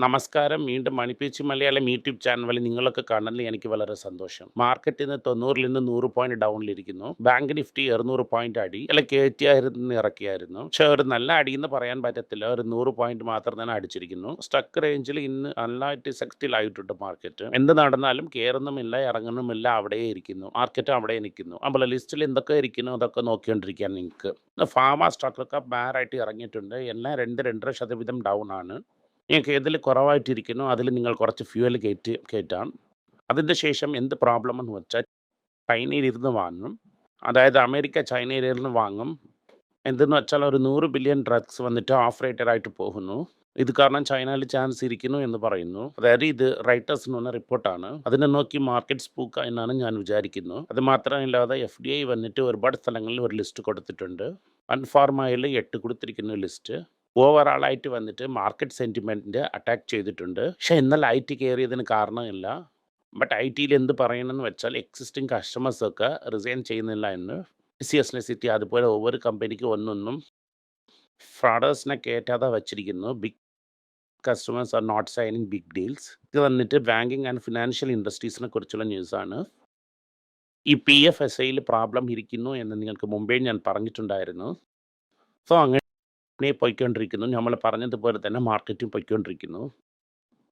നമസ്കാരം. വീണ്ടും മണിപ്പീച്ച് Malayalam YouTube channel നിങ്ങളൊക്കെ കാണുന്നതിൽ എനിക്ക് വളരെ സന്തോഷം. മാർക്കറ്റ് ഇന്ന് 90ൽ നിന്ന് നൂറ് പോയിന്റ് ഡൗണിലിരിക്കുന്നു. ബാങ്ക് നിഫ്റ്റി 200 പോയിന്റ് അടി. അല്ല കയറ്റിയായിരുന്നു ഇറക്കിയായിരുന്നു. പക്ഷെ ഒരു നല്ല അടി എന്ന് പറയാൻ പറ്റത്തില്ല. ഒരു നൂറ് പോയിന്റ് മാത്രം തന്നെ അടിച്ചിരിക്കുന്നു. സ്റ്റക്ക് റേഞ്ചിൽ ഇന്ന് നന്നായിട്ട് സെക്റ്റിലായിട്ടുണ്ട് മാർക്കറ്റ്. എന്ത് നടന്നാലും കയറുന്നുമില്ല, ഇറങ്ങുന്നുമില്ല അവിടെയേ ഇരിക്കുന്നു. മാർക്കറ്റ് അവിടെ നിൽക്കുന്നു. അപ്പോൾ ലിസ്റ്റിൽ എന്തൊക്കെ ഇരിക്കുന്നു അതൊക്കെ നോക്കിക്കൊണ്ടിരിക്കുകയാണ് നിങ്ങൾക്ക്. ഫാമ സ്റ്റോക്കൊക്കെ ബാറായിട്ട് ഇറങ്ങിയിട്ടുണ്ട്. എല്ലാം 2, 2.5 ശതവീതം ഡൗൺ ആണ്. നിങ്ങൾക്ക് ഏതിൽ കുറവായിട്ടിരിക്കുന്നു അതിൽ നിങ്ങൾ കുറച്ച് ഫ്യൂവൽ കയറ്റി കയറ്റാം. അതിന്റെ ശേഷം എന്ത് പ്രോബ്ലം എന്ന് വെച്ചാൽ ചൈനയിൽ ഇരുന്ന് വാങ്ങും. അതായത് അമേരിക്ക ചൈനയിൽ ഇരുന്ന് വാങ്ങും. എന്തെന്ന് വെച്ചാൽ ഒരു നൂറ് ബില്യൺ ഡ്രഗ്സ് വന്നിട്ട് ഓഫ് റേറ്റഡ് ആയിട്ട് പോകുന്നു. ഇത് കാരണം ചൈനയിൽ ചാൻസ് ഇരിക്കുന്നു എന്ന് പറയുന്നു. അതായത് ഇത് റൈറ്റേഴ്സ് എന്ന് പറഞ്ഞ റിപ്പോർട്ടാണ്. അതിനെ നോക്കി മാർക്കറ്റ് സ്പൂക്ക എന്നാണ് ഞാൻ വിചാരിക്കുന്നു. അത് മാത്രമല്ലാതെ എഫ് ഡി ഐ വന്നിട്ട് ഒരുപാട് സ്ഥലങ്ങളിൽ ഒരു ലിസ്റ്റ് കൊടുത്തിട്ടുണ്ട്. അൺഫാർമയിൽ എട്ട് കൊടുത്തിരിക്കുന്ന ലിസ്റ്റ്. ഓവറാളായിട്ട് വന്നിട്ട് മാർക്കറ്റ് സെന്റിമെന്റ് അറ്റാക്ക് ചെയ്തിട്ടുണ്ട്. പക്ഷേ എന്നാൽ ഐ ടി കയറിയതിന് കാരണമില്ല. ബട്ട് ഐ ടിയിൽ എന്ത് പറയണമെന്ന് വെച്ചാൽ എക്സിസ്റ്റിംഗ് കസ്റ്റമേഴ്സൊക്കെ റിസൈൻ ചെയ്യുന്നില്ല എന്ന് സി എസ് ലെസിറ്റി അതുപോലെ ഒവ്വൊരു കമ്പനിക്കും ഒന്നൊന്നും ഫ്രോഡേഴ്സിനെ കയറ്റാതെ വച്ചിരിക്കുന്നു. Big customers are not signing big deals ഇത് വന്നിട്ട് ബാങ്കിങ് ആൻഡ് ഫിനാൻഷ്യൽ ഇൻഡസ്ട്രീസിനെ കുറിച്ചുള്ള ന്യൂസാണ് ഈ പി എഫ് എസ് ഐയിൽ പ്രോബ്ലം ഇരിക്കുന്നു എന്ന് നിങ്ങൾക്ക് മുമ്പേ ഞാൻ പറഞ്ഞിട്ടുണ്ടായിരുന്നു. സോ അങ്ങനെ പോയിക്കൊണ്ടിരിക്കുന്നു. നമ്മൾ പറഞ്ഞതുപോലെ തന്നെ മാർക്കറ്റും പോയിക്കൊണ്ടിരിക്കുന്നു.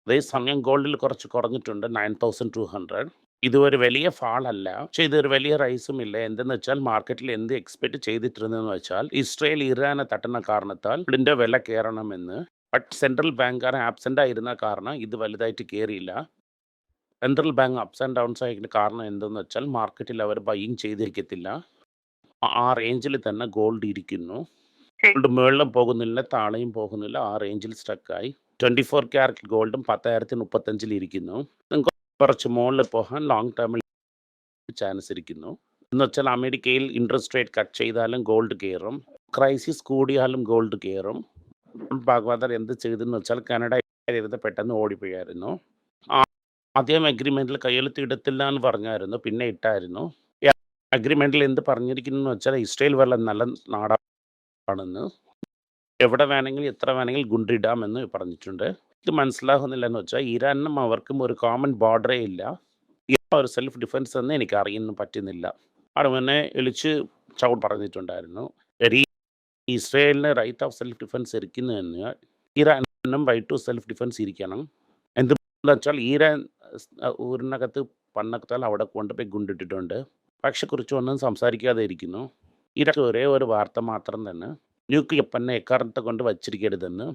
അതേസമയം ഗോൾഡിൽ കുറച്ച് കുറഞ്ഞിട്ടുണ്ട് 9200. ഇത് ഒരു വലിയ ഫാൾ അല്ല. പക്ഷെ ഇതൊരു വലിയ റൈസും ഇല്ല. എന്തെന്ന് വെച്ചാൽ മാർക്കറ്റിൽ എന്ത് എക്സ്പെക്ട് ചെയ്തിട്ടിരുന്നെന്ന് വെച്ചാൽ ഇസ്രയേൽ ഇറാനെ തട്ടുന്ന കാരണത്താൽ ഇതിന്റെ വില കയറണമെന്ന്. ബട്ട് സെൻട്രൽ ബാങ്കുകാർ ആബ്സെന്റ് ആയിരുന്ന കാരണം ഇത് വലുതായിട്ട് കയറിയില്ല. Central bank ups and downs ആയതിന് കാരണം എന്തെന്ന് വെച്ചാൽ മാർക്കറ്റിൽ അവർ ബൈയിങ് ചെയ്തിരിക്കത്തില്ല. ആ റേഞ്ചിൽ തന്നെ ഗോൾഡ് ഇരിക്കുന്നു. ഗോൾഡ് മുകളിലും പോകുന്നില്ല, താഴെയും പോകുന്നില്ല. ആ റേഞ്ചിൽ സ്റ്റക്കായി. 24 ക്യാരറ്റ് ഗോൾഡും 10,035 ഇരിക്കുന്നു. നിങ്ങൾക്ക് കുറച്ച് മുകളിൽ പോകാൻ ലോങ് ടേമിൽ ചാൻസ് ഇരിക്കുന്നു. എന്ന് വെച്ചാൽ അമേരിക്കയിൽ ഇൻട്രസ്റ്റ് റേറ്റ് കട്ട് ചെയ്താലും ഗോൾഡ് കയറും. ക്രൈസിസ് കൂടിയാലും ഗോൾഡ് കയറും. ഭാഗവതർ എന്ത് ചെയ്തെന്ന് വെച്ചാൽ കാനഡ പെട്ടെന്ന് ഓടിപ്പോയായിരുന്നു. ആദ്യം അഗ്രിമെന്റിൽ കയ്യെഴുത്ത് ഇടത്തില്ല എന്ന് പറഞ്ഞായിരുന്നു. പിന്നെ ഇട്ടായിരുന്നു. അഗ്രിമെന്റിൽ എന്ത് പറഞ്ഞിരിക്കുന്നു വെച്ചാൽ ഇസ്രയേൽ വല്ല നല്ല നാടാണെന്ന്. എവിടെ വേണമെങ്കിലും എത്ര വേണമെങ്കിലും ഗുണ്ടിടാമെന്ന് പറഞ്ഞിട്ടുണ്ട്. ഇത് മനസ്സിലാകുന്നില്ല എന്ന് വെച്ചാൽ ഇറാനും അവർക്കും ഒരു കോമൺ ബോർഡറേ ഇല്ല. ഒരു സെൽഫ് ഡിഫൻസ് എന്ന് എനിക്ക് അറിയുന്നു പറ്റുന്നില്ല. അവിടെ എളിച്ച് ചൗഡ് പറഞ്ഞിട്ടുണ്ടായിരുന്നു. ഇസ്രയേലിന് റൈറ്റ് ഓഫ് സെൽഫ് ഡിഫൻസ് ഇരിക്കുന്നു എന്ന് ഇറാനും റൈറ്റ് ടു സെൽഫ് ഡിഫൻസ് ഇരിക്കണം. എന്തെന്ന് വെച്ചാൽ ഇറാൻ ഊരിനകത്ത് പണ്ടത്താൽ അവിടെ കൊണ്ടുപോയി ഗുണ്ടിട്ടിട്ടുണ്ട്. പക്ഷെ കുറിച്ചൊന്നും സംസാരിക്കാതെ ഇരിക്കുന്നു. ഇറാഖ് ഒരേ ഒരു വാർത്ത മാത്രം തന്നെ ന്യൂക്ലിയർ വെപ്പനെ എക്കാരണത്തെ കൊണ്ട് വച്ചിരിക്കരുതെന്ന്.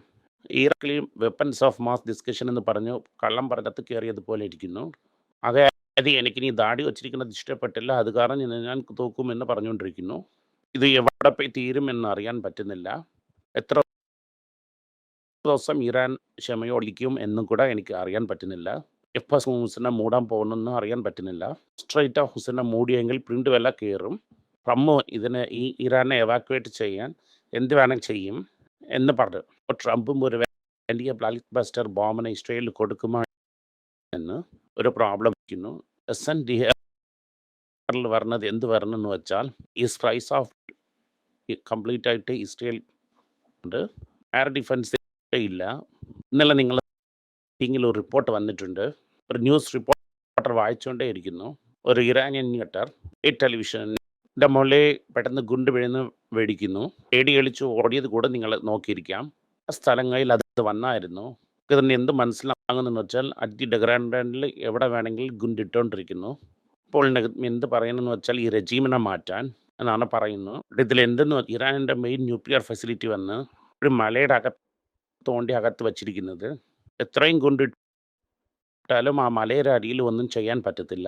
ഇറാഖിലെയും വെപ്പൻസ് ഓഫ് മാസ് ഡിസ്കഷൻ എന്ന് പറഞ്ഞു കള്ളം പറഞ്ഞത്ത് കയറിയതുപോലെ ഇരിക്കുന്നു. അതായത് നീ ദാടി വച്ചിരിക്കുന്നത് ഇഷ്ടപ്പെട്ടില്ല. അത് കാരണം ഞാൻ തോക്കുമെന്ന് പറഞ്ഞുകൊണ്ടിരിക്കുന്നു. ഇത് എവിടെ പോയി തീരുമെന്ന് അറിയാൻ പറ്റുന്നില്ല. എത്ര ദിവസം ഇറാൻ ക്ഷമയോടിക്കും എന്നും കൂടെ എനിക്ക് അറിയാൻ പറ്റുന്നില്ല. എഫ് എസ് ഹുസിനെ മൂടാൻ പോകുന്നെന്നും അറിയാൻ പറ്റുന്നില്ല. സ്ട്രൈറ്റ് ഓഫ് ഹുസിനെ മൂടിയെങ്കിൽ പ്രിന്റ് വില കയറും. ട്രംപ് ഇതിനെ ഈ ഇറാനെ എവാക്യുവേറ്റ് ചെയ്യാൻ എന്ത് വേണം ചെയ്യും എന്ന് പറഞ്ഞു. അപ്പോൾ ട്രംപും ഒരു വലിയ ബ്ലാക്ക് ബസ്റ്റർ ബോംബിനെ ഇസ്രയേലിൽ കൊടുക്കുമോ എന്ന് ഒരു പ്രോബ്ലം വയ്ക്കുന്നു എസ് എൻ ഡി ൽ പറഞ്ഞത് എന്ത് വരണമെന്ന് വെച്ചാൽ ഈ പ്രൈസ് ഓഫ് കംപ്ലീറ്റ് ആയിട്ട് ഇസ്രയേൽ ഉണ്ട്. എയർ ഡിഫൻസ് ഇല്ല. ഇന്നലെ നിങ്ങൾ ഒരു റിപ്പോർട്ട് വന്നിട്ടുണ്ട്. ഒരു ന്യൂസ് റിപ്പോർട്ടർ വായിച്ചുകൊണ്ടേ ഇരിക്കുന്നു. ഒരു ഇറാനിയൻ ന്യൂട്ടർ ഈ ടെലിവിഷന്റെ മുകളിൽ പെട്ടെന്ന് ഗുണ്ട് വീഴുന്ന മേടിക്കുന്നു പേടി കളിച്ച് ഓടിയത് കൂടെ നിങ്ങൾ നോക്കിയിരിക്കാം. സ്ഥലങ്ങളിൽ അത് വന്നായിരുന്നു. ഇതിന് എന്ത് മനസ്സിലാകുന്നെന്ന് വെച്ചാൽ അറ്റ് ഡെഗ്രാൻഡിൽ എവിടെ വേണമെങ്കിലും ഗുണ്ടിട്ടുകൊണ്ടിരിക്കുന്നു. ഇപ്പോൾ എന്ത് പറയുന്നെന്ന് വെച്ചാൽ ഈ രജീമിനെ മാറ്റാൻ എന്നാണ് പറയുന്നത്. ഇതിൽ എന്തെന്ന് ഇറാനിന്റെ മെയിൻ ന്യൂക്ലിയർ ഫെസിലിറ്റി വന്ന് ഒരു മലയുടെ അകത്ത് തോണ്ടി അകത്ത് വച്ചിരിക്കുന്നത്. എത്രയും ഗുണ്ടിട്ടാലും ആ മലയുടെ അടിയിൽ ഒന്നും ചെയ്യാൻ പറ്റത്തില്ല.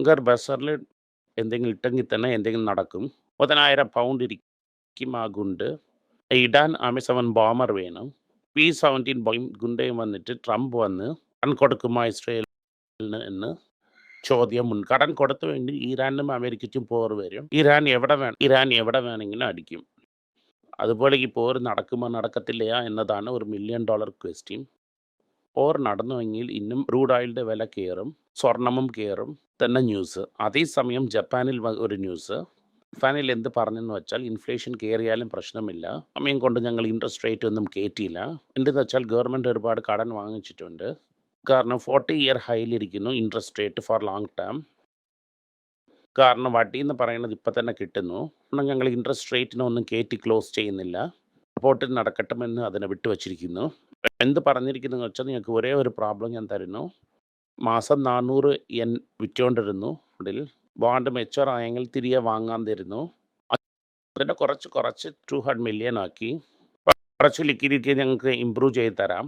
ഗർ ബസ്റ്ററിൽ എന്തെങ്കിലും ഇട്ടെങ്കിൽ തന്നെ എന്തെങ്കിലും നടക്കും. 1000 പൗണ്ട് ഇരിക്കും ആ ഗുണ്ട്. ഇടാൻ ബോമർ വേണം. പി 17 ഗുണ്ടയും വന്നിട്ട് ട്രംപ് വന്ന് കടൻ കൊടുക്കുമോ ഇസ്രയേലിന് എന്ന് ചോദ്യം മുൻ കടൻ കൊടുത്തു വേണ്ടി ഇറാനും അമേരിക്കയ്ക്കും പോർ വരും. ഇറാൻ എവിടെ വേണം ഇറാൻ എവിടെ വേണമെങ്കിലും അടിക്കും. അതുപോലെ ഈ പോർ നടക്കുമോ നടക്കത്തില്ലയാ എന്നതാണ് ഒരു മില്യൺ ഡോളർ ക്വസ്റ്റ്യൻ. പോർ നടന്നുവെങ്കിൽ ഇന്നും ക്രൂഡ് ഓയിലിന്റെ വില കയറും. സ്വർണമും കയറും തന്നെ ന്യൂസ്. അതേസമയം ജപ്പാനിൽ ഒരു ന്യൂസ് ഫാനിൽ എന്ത് പറഞ്ഞെന്ന് വെച്ചാൽ ഇൻഫ്ലേഷൻ കയറിയാലും പ്രശ്നമില്ല. സമയം കൊണ്ട് ഞങ്ങൾ ഇൻട്രസ്റ്റ് റേറ്റ് ഒന്നും കയറ്റിയില്ല എന്തെന്ന് വെച്ചാൽ ഗവൺമെന്റ് ഒരുപാട് കടൻ വാങ്ങിച്ചിട്ടുണ്ട്. കാരണം forty year ഹൈയിലിരിക്കുന്നു interest rate for long term കാരണം വട്ടി എന്ന് പറയുന്നത് ഇപ്പം തന്നെ കിട്ടുന്നു. കാരണം ഞങ്ങൾ ഇൻട്രസ്റ്റ് റേറ്റിനൊന്നും കയറ്റി ക്ലോസ് ചെയ്യുന്നില്ല. സപ്പോർട്ടിൽ നടക്കട്ടുമെന്ന് അതിനെ വിട്ടുവച്ചിരിക്കുന്നു. എന്ത് പറഞ്ഞിരിക്കുന്നതെന്ന് വെച്ചാൽ നിങ്ങൾക്ക് ഒരേ ഒരു പ്രോബ്ലം ഞാൻ തരുന്നു. മാസം നാനൂറ് എൻ വിറ്റുകൊണ്ടിരുന്നു അതിൽ ബോണ്ട് മെച്ചുവർ ആയെങ്കിൽ തിരികെ വാങ്ങാൻ തരുന്നു. അതിന്റെ കുറച്ച് കുറച്ച് ടു ഹൺഡ്രഡ് മില്യൺ ആക്കി. കുറച്ച് ലിക്വിഡിറ്റി ഞങ്ങൾക്ക് ഇമ്പ്രൂവ് ചെയ്ത് തരാം.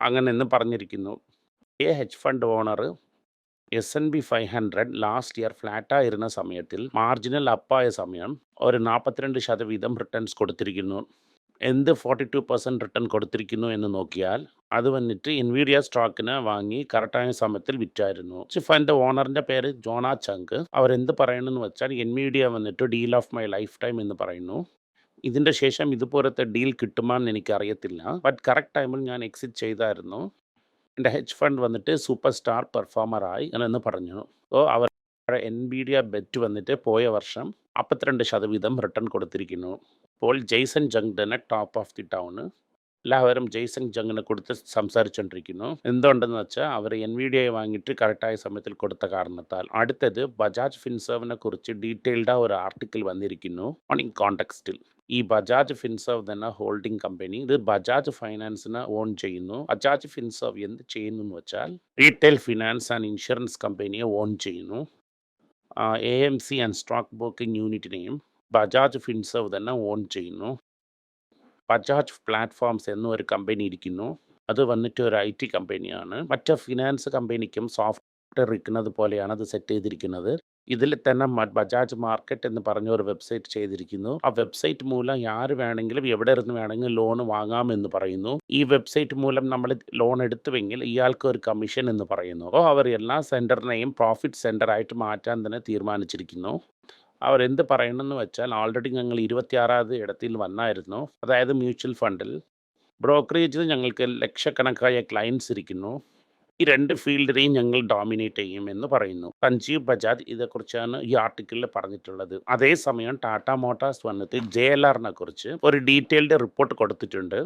അങ്ങനെ എന്ന് പറഞ്ഞിരിക്കുന്നു. A hedge fund owner S and P five hundred last year ഫ്ലാറ്റായിരുന്ന സമയത്തിൽ മാർജിനൽ അപ്പായ സമയം ഒരു നാൽപ്പത്തിരണ്ട് ശതവീതം റിട്ടേൺസ് കൊടുത്തിരിക്കുന്നു. എന്ത് ഫോർട്ടി ടു പെർസെന്റ് റിട്ടേൺ കൊടുത്തിരിക്കുന്നു എന്ന് നോക്കിയാൽ അത് വന്നിട്ട് ഇൻവീഡിയ സ്റ്റോക്കിന് വാങ്ങി കറക്റ്റായ സമയത്തിൽ വിറ്റായിരുന്നു. ഫണ്ട് ഓണറിന്റെ പേര് ജോണ ചങ്ക്. അവരെന്ത് പറയണമെന്ന് വെച്ചാൽ എൻവിഡിയ വന്നിട്ട് deal of my lifetime എന്ന് പറയുന്നു. ഇതിന്റെ ശേഷം ഇതുപോലത്തെ ഡീൽ കിട്ടുമെന്ന് എനിക്കറിയത്തില്ല. ബട്ട് കറക്റ്റ് ടൈമിൽ ഞാൻ എക്സിറ്റ് ചെയ്തായിരുന്നു. എന്റെ ഹെച്ച് ഫണ്ട് വന്നിട്ട് സൂപ്പർ സ്റ്റാർ പെർഫോമറായി എന്ന് പറഞ്ഞു. സോ അവർ എൻ ബി ഡി ബെറ്റ് വന്നിട്ട് പോയ വർഷം അപ്പത്തിരണ്ട് ശതവീതം റിട്ടേൺ കൊടുത്തിരിക്കുന്നു. ഇപ്പോൾ ജെയ്സൺ ജംഗ്ഡന് ടോപ്പ് ഓഫ് ദി ടൗൺ എല്ലാവരും ജെയ്സൺ ജങ്ങിനെ കൊടുത്ത് സംസാരിച്ചുകൊണ്ടിരിക്കുന്നു എന്തുകൊണ്ടെന്ന് വെച്ചാൽ അവർ എൻ വി ഡി ഐ വാങ്ങിയിട്ട് കറക്റ്റായ സമയത്തിൽ കൊടുത്ത കാരണത്താൽ. അടുത്തത് ബജാജ് ഫിൻസേവിനെ കുറിച്ച് ഡീറ്റെയിൽഡായ ഒരു ആർട്ടിക്കിൾ വന്നിരിക്കുന്നു. ഓൺ കോണ്ടെക്സ്റ്റിൽ ഈ ബജാജ് ഫിൻസർവ് തന്നെ ഹോൾഡിംഗ് കമ്പനി ഇത് ബജാജ് ഫൈനാൻസിനെ ഓൺ ചെയ്യുന്നു. ബജാജ് ഫിൻസർവ് എന്ത് ചെയ്യുന്നു എന്ന് വെച്ചാൽ റീറ്റെയിൽ ഫിനാൻസ് ആൻഡ് ഇൻഷുറൻസ് കമ്പനിയെ ഓൺ ചെയ്യുന്നു. A M C and stock broking യൂണിറ്റിനെയും Bajaj Finserv തന്നെ ഓൺ ചെയ്യുന്നു. ബജാജ് പ്ലാറ്റ്ഫോംസ് എന്നൊരു കമ്പനി ഇരിക്കുന്നു. അത് വന്നിട്ട് ഒരു ഐ ടി കമ്പനിയാണ് മറ്റ് ഫിനാൻസ് കമ്പനിക്കും സോഫ്റ്റ്വെയർ ഇരിക്കുന്നത് പോലെയാണ് അത് സെറ്റ് ചെയ്തിരിക്കുന്നത്. ഇതിൽ തന്നെ ബജാജ് മാർക്കറ്റ് എന്ന് പറഞ്ഞ ഒരു വെബ്സൈറ്റ് ചെയ്തിരിക്കുന്നു. ആ വെബ്സൈറ്റ് മൂലം ആര് വേണമെങ്കിലും എവിടെ ഇരുന്ന് വേണമെങ്കിലും ലോൺ വാങ്ങാമെന്ന് പറയുന്നു. ഈ വെബ്സൈറ്റ് മൂലം നമ്മൾ ലോൺ എടുത്തുവെങ്കിൽ ഇയാൾക്ക് ഒരു കമ്മീഷൻ എന്ന് പറയുന്നു. അപ്പോൾ അവർ എല്ലാ സെന്ററിനെയും പ്രോഫിറ്റ് സെന്ററായിട്ട് മാറ്റാൻ തന്നെ തീരുമാനിച്ചിരിക്കുന്നു. അവരെന്ത് പറയണമെന്ന് വെച്ചാൽ ഓൾറെഡി ഞങ്ങൾ ഇരുപത്തിയാറാമത് ഇടത്തിൽ വന്നായിരുന്നു. അതായത് മ്യൂച്വൽ ഫണ്ടിൽ. ബ്രോക്കറേജിൽ ഞങ്ങൾക്ക് ലക്ഷക്കണക്കായ ക്ലയൻസ് ഇരിക്കുന്നു. ഈ രണ്ട് ഫീൽഡിനെയും ഞങ്ങൾ ഡോമിനേറ്റ് ചെയ്യും എന്ന് പറയുന്നു. സഞ്ജീവ് ബജാജ് ഇതേക്കുറിച്ചാണ് ഈ ആർട്ടിക്കിളിൽ പറഞ്ഞിട്ടുള്ളത്. അതേസമയം ടാറ്റ മോട്ടോഴ്സ് വന്നിട്ട് ജെ എൽ ആറിനെ കുറിച്ച് ഒരു ഡീറ്റെയിൽഡ് റിപ്പോർട്ട് കൊടുത്തിട്ടുണ്ട്.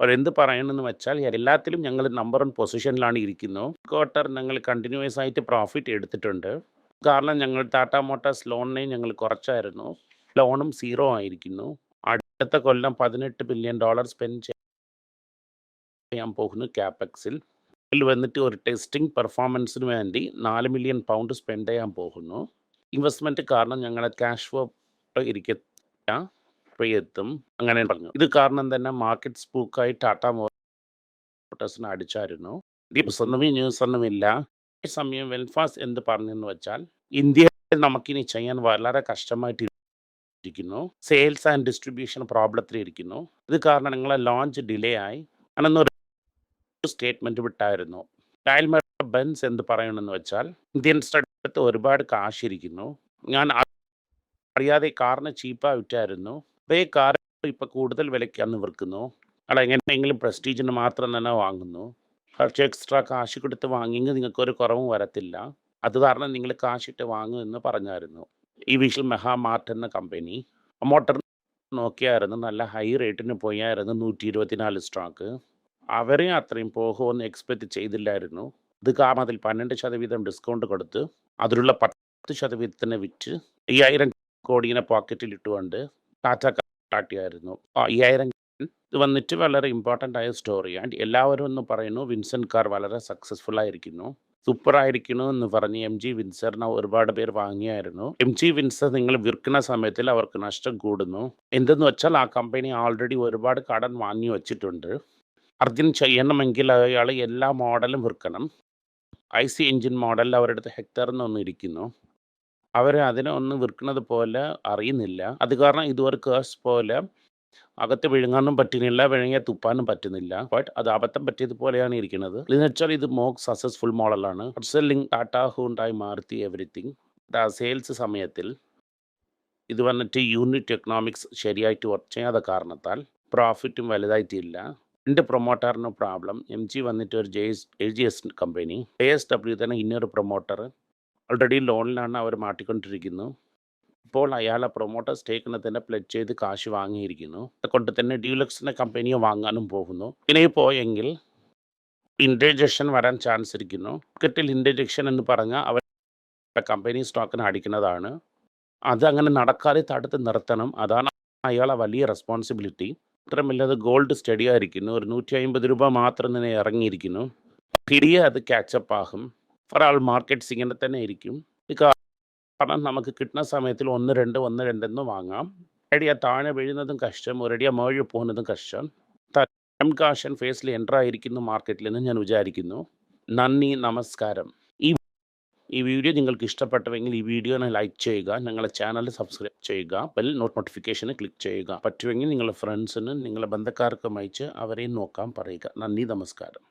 അവരെന്ത് പറയണമെന്ന് വെച്ചാൽ എല്ലാത്തിലും ഞങ്ങൾ നമ്പർ വൺ പൊസിഷനിലാണ് ഇരിക്കുന്നത് ക്വാർട്ടർ ഞങ്ങൾ കണ്ടിന്യൂസ് ആയിട്ട് പ്രോഫിറ്റ് എടുത്തിട്ടുണ്ട്. കാരണം ഞങ്ങൾ ടാറ്റ മോട്ടോഴ്സ് ലോണിനെ ഞങ്ങൾ കുറച്ചായിരുന്നു. ലോണും സീറോ ആയിരിക്കുന്നു. അടുത്ത കൊല്ലം പതിനെട്ട് ബില്യൺ ഡോളർ സ്പെൻഡ് ചെയ്യാൻ പോകുന്നു ക്യാപെക്സിൽ. ഇതിൽ വന്നിട്ട് ഒരു ടെസ്റ്റിംഗ് പെർഫോമൻസിന് വേണ്ടി നാല് മില്യൺ പൗണ്ട് സ്പെൻഡ് ചെയ്യാൻ പോകുന്നു. ഇൻവെസ്റ്റ്മെന്റ് കാരണം ഞങ്ങളുടെ ക്യാഷ് ഫ്ലോ ഇരിക്കത്തില്ല ഇപ്പോൾ എത്തും. അങ്ങനെ പറഞ്ഞു. ഇത് കാരണം തന്നെ മാർക്കറ്റ് സ്പൂക്കായി ടാറ്റ മോട്ടോഴ്സിനെ അടിച്ചായിരുന്നു. ഒന്നും ന്യൂസ് ഒന്നുമില്ല സമയം വെൽഫാസ് എന്ത് പറഞ്ഞെന്ന് വെച്ചാൽ ഇന്ത്യയിൽ നമുക്കിനി ചെയ്യാൻ വളരെ കഷ്ടമായിട്ട് ഇരിക്കുന്നു സെയിൽസ് ആൻഡ് ഡിസ്ട്രിബ്യൂഷൻ പ്രോബ്ലത്തിൽ ഇരിക്കുന്നു ഇത് കാരണം നിങ്ങളെ ലോഞ്ച് ഡിലേ ആയി. അന്നൊരു സ്റ്റേറ്റ്മെന്റ് വിട്ടായിരുന്നു. ഡയൽമ ബെൻസ് എന്ത് പറയണമെന്ന് വെച്ചാൽ ഇന്ത്യൻ സ്റ്റഡത്ത് ഒരുപാട് കാശിരിക്കുന്നു. ഞാൻ അറിയാതെ കാറിന് ചീപ്പായി വിറ്റായിരുന്നു. അതേ കാർ ഇപ്പൊ കൂടുതൽ വിലയ്ക്കാന്ന് വിൽക്കുന്നു. അല്ല എങ്ങനെയെങ്കിലും പ്രസ്റ്റീജിന് മാത്രം തന്നെ വാങ്ങുന്നു. കുറച്ച് എക്സ്ട്രാ കാശ് കൊടുത്ത് വാങ്ങിയെങ്കിൽ നിങ്ങൾക്ക് ഒരു കുറവും വരത്തില്ല. അത് കാരണം നിങ്ങൾ കാശിട്ട് വാങ്ങും എന്ന് പറഞ്ഞായിരുന്നു. ഈ വിഷൽ മെഹാമാർട്ട് എന്ന കമ്പനി. മോട്ടർ നോക്കിയായിരുന്നു. നല്ല ഹൈ റേറ്റിന് പോയായിരുന്നു നൂറ്റി ഇരുപത്തിനാല് സ്റ്റോക്ക് അവരെ അത്രയും പോകുമെന്ന് എക്സ്പെക്റ്റ് ചെയ്തില്ലായിരുന്നു. ഇത് കാരണം അതിൽ പന്ത്രണ്ട് ശതവീതം ഡിസ്കൗണ്ട് കൊടുത്ത് അതിലുള്ള പത്ത് ശതവീതത്തിന് വിറ്റ് അയ്യായിരം കോടിയെ പോക്കറ്റിൽ ഇട്ടുകൊണ്ട് ടാറ്റ കാട്ടിയായിരുന്നു അയ്യായിരം ഇത് വന്നിട്ട് വളരെ ഇമ്പോർട്ടന്റ് ആയ സ്റ്റോറി ആൻഡ് എല്ലാവരും എന്ന് പറയുന്നു വിൻസൻ കാർ വളരെ സക്സസ്ഫുൾ ആയിരിക്കുന്നു. സൂപ്പർ ആയിരിക്കുന്നു എന്ന് പറഞ്ഞ് എം ജി വിൻസറിനെ ഒരുപാട് പേർ വാങ്ങിയായിരുന്നു. എം ജി വിൻസർ നിങ്ങൾ വിൽക്കുന്ന സമയത്തിൽ അവർക്ക് നഷ്ടം കൂടുന്നു. എന്തെന്ന് വെച്ചാൽ ആ കമ്പനി ആൾറെഡി ഒരുപാട് കടൻ വാങ്ങി വെച്ചിട്ടുണ്ട്. അർജുൻ ചെയ്യണമെങ്കിൽ അയാൾ എല്ലാ മോഡലും വിൽക്കണം. ഐ സി എഞ്ചിൻ മോഡലിൽ അവരുടെ ഹെക്ടർ എന്നൊന്നും ഇരിക്കുന്നു. അവർ അതിനെ ഒന്ന് വിൽക്കുന്നത് പോലെ അറിയുന്നില്ല. അത് കാരണം ഇതുവരെ കേസ് പോലെ അകത്ത് വിഴുങ്ങാനും പറ്റുന്നില്ല വിഴുങ്ങിയ തുപ്പാനും പറ്റുന്നില്ല. ബട്ട് അത് അബദ്ധം പറ്റിയതുപോലെയാണ് ഇരിക്കുന്നത്. എന്നുവെച്ചാൽ ഇത് മോക്ക് സക്സസ്ഫുൾ മോഡലാണ്. Selling Tata Hyundai Maruti everything sales സമയത്തിൽ ഇത് വന്നിട്ട് യൂണിറ്റ് എക്കണോമിക്സ് ശരിയായിട്ട് വർക്ക് ചെയ്യാത്ത കാരണത്താൽ പ്രോഫിറ്റും വലുതായിട്ടില്ല. എന്റെ പ്രൊമോട്ടറിന് പ്രോബ്ലം എം ജി വന്നിട്ട് ഒരു J L G S company A S W തന്നെ ഇന്നൊരു പ്രൊമോട്ടർ ഓൾറെഡി ലോണിലാണ് അവർ മാറ്റിക്കൊണ്ടിരിക്കുന്നു. ഇപ്പോൾ അയാൾ പ്രൊമോട്ടർ സ്റ്റേക്കിനെ തന്നെ പ്ലഡ് ചെയ്ത് കാശ് വാങ്ങിയിരിക്കുന്നു. അതുകൊണ്ട് തന്നെ ഡ്യൂലക്സിന്റെ കമ്പനിയെ വാങ്ങാനും പോകുന്നു. ഇനി പോയെങ്കിൽ ഇൻഡൈജക്ഷൻ വരാൻ ചാൻസ് ഇരിക്കുന്നു. മാർക്കറ്റിൽ ഇൻഡൈജക്ഷൻ എന്ന് പറഞ്ഞാൽ അവർ കമ്പനി സ്റ്റോക്കിന് അടിക്കുന്നതാണ്. അത് അങ്ങനെ നടക്കാതെ തടുത്ത് നിർത്തണം. അതാണ് അയാളെ വലിയ റെസ്പോൺസിബിലിറ്റി മാത്രമല്ല അത് ഗോൾഡ് സ്റ്റഡി ആയിരിക്കുന്നു. ഒരു നൂറ്റി അമ്പത് രൂപ മാത്രം തന്നെ ഇറങ്ങിയിരിക്കുന്നു. തിരികെ അത് ക്യാച്ചപ്പ് ആകും. ഒരാൾ മാർക്കറ്റ്സ് ഇങ്ങനെ തന്നെ ഇരിക്കും. കാരണം നമുക്ക് കിട്ടുന്ന സമയത്തിൽ ഒന്ന് രണ്ട് ഒന്ന് രണ്ടെന്ന് വാങ്ങാം. ഒരടിയ താഴെ വീഴുന്നതും കഷ്ടം ഒരടിയ മേഴ് പോകുന്നതും കഷ്ടം. എം കാഷൻ ഫേസിൽ എന്റർ ആയിരിക്കുന്നു മാർക്കറ്റിൽ എന്ന് ഞാൻ വിചാരിക്കുന്നു. നന്ദി നമസ്കാരം. ഈ ഈ വീഡിയോ നിങ്ങൾക്ക് ഇഷ്ടപ്പെട്ടുവെങ്കിൽ ഈ വീഡിയോനെ ലൈക്ക് ചെയ്യുക ഞങ്ങളുടെ ചാനൽ സബ്സ്ക്രൈബ് ചെയ്യുക ബെൽ നോട്ട് നോട്ടിഫിക്കേഷന് ക്ലിക്ക് ചെയ്യുക. പറ്റുമെങ്കിൽ നിങ്ങളുടെ ഫ്രണ്ട്സിനും നിങ്ങളുടെ ബന്ധക്കാർക്കും അയച്ച് അവരെയും നോക്കാൻ പറയുക. നന്ദി നമസ്കാരം.